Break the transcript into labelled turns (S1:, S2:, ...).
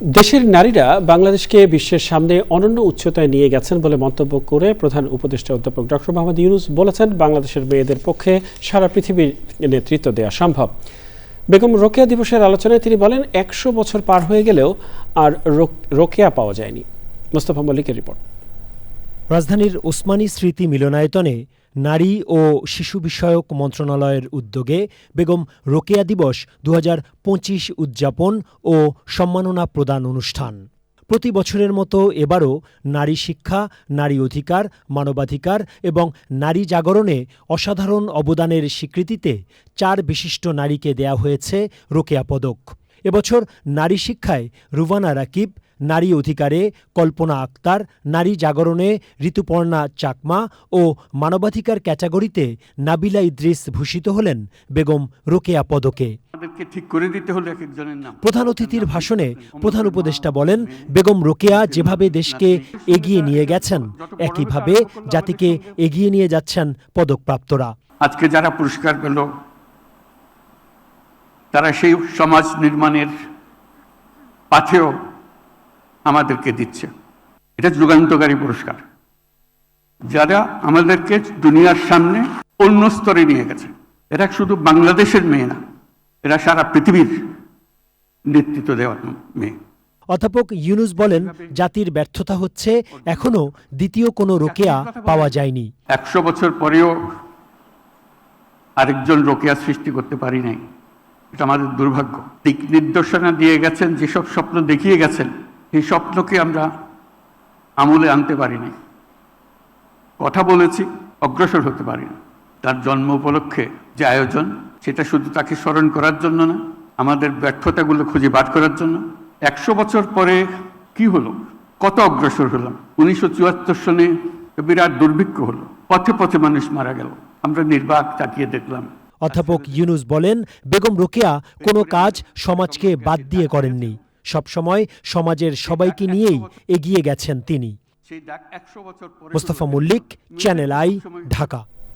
S1: দেশের নারীরা বাংলাদেশকে বিশ্বের সামনে অনন্য উচ্চতায় নিয়ে গেছেন বলে মন্তব্য করে প্রধান উপদেষ্টা অধ্যাপক ডক্টর মোহাম্মদ ইউনুস বলেছেন, বাংলাদেশের মেয়েদের পক্ষে সারা পৃথিবীর নেতৃত্ব দেওয়া সম্ভব। বেগম রোকেয়া দিবসের আলোচনায় তিনি বলেন, একশো বছর পার হয়ে গেলেও আর রোকেয়া পাওয়া যায়নি। মোস্তফা মল্লিকের রিপোর্ট।
S2: রাজধানীর ওসমানী স্মৃতি মিলনায়তনে নারী ও শিশু বিষয়ক মন্ত্রণালয়ের উদ্যোগে বেগম রোকেয়া দিবস দু হাজার পঁচিশ উদযাপন ও সম্মাননা প্রদান অনুষ্ঠান। প্রতি বছরের মতো এবারও নারী শিক্ষা, নারী অধিকার, মানবাধিকার এবং নারী জাগরণে অসাধারণ অবদানের স্বীকৃতিতে চার বিশিষ্ট নারীকে দেয়া হয়েছে রোকেয়া পদক। এবছর নারী শিক্ষায় রুবানা রাকিব নারী অধিকারে কল্পনা আক্তার নারী জাগরণে ঋতুপর্ণা চাকমা ও মানবাধিকার ক্যাটাগরিতে নাবিলা ইদ্রিস ভূষিত হলেন বেগম রোকেয়া পদকে। প্রধান অতিথির ভাষণে প্রধান উপদেষ্টা বলেন বেগম রোকেয়া যেভাবে দেশকে এগিয়ে নিয়ে গেছেন একইভাবে জাতিকে এগিয়ে নিয়ে যাচ্ছেন পদকপ্রাপ্তরা।
S3: আজকে যারা পুরস্কার পেল তারা সেই সমাজ নির্মাণের পাথেও আমাদেরকে দিচ্ছে। এটা যুগান্তকারী পুরস্কার। যারা আমাদেরকে দুনিয়ার সামনে অন্য স্তরে নিয়ে গেছে এরা শুধু বাংলাদেশের মেয়ে না এরা সারা পৃথিবীর নেতৃত্ব দেওয়ার মেয়ে।
S2: অধ্যাপক ইউনুস বলেন জাতির ব্যর্থতা হচ্ছে এখনও দ্বিতীয় কোনো রোকেয়া পাওয়া যায়নি।
S3: একশো বছর পরেও আরেকজন রোকেয়া সৃষ্টি করতে পারি নাই। এটা আমাদের দুর্ভাগ্য। দিক নির্দেশনা দিয়ে গেছেন যেসব স্বপ্ন দেখিয়ে গেছেন সেই স্বপ্নকে আমরা আমলে আনতে পারি নাই। কথা বলেছি, অগ্রসর হতে পারি না। তার জন্ম উপলক্ষে যে আয়োজন, সেটা শুধু তাকে স্মরণ করার জন্য না, আমাদের ব্যর্থতাগুলো খুঁজে বার করার জন্য। একশো বছর পরে কি হলো? কত অগ্রসর হলাম? উনিশশো চুয়াত্তর সনে বিরাট দুর্ভিক্ষ হলো। পথে পথে মানুষ মারা গেল। আমরা নির্বাক তাকিয়ে দেখলাম।
S2: অধ্যাপক ইউনুস বলেন, বেগম রোকেয়া কোনো কাজ সমাজকে বাদ দিয়ে করেননি। সবসময় সমাজের সবাইকে নিয়েই এগিয়ে গেছেন তিনি। Mostafa Mallick channel i Dhaka.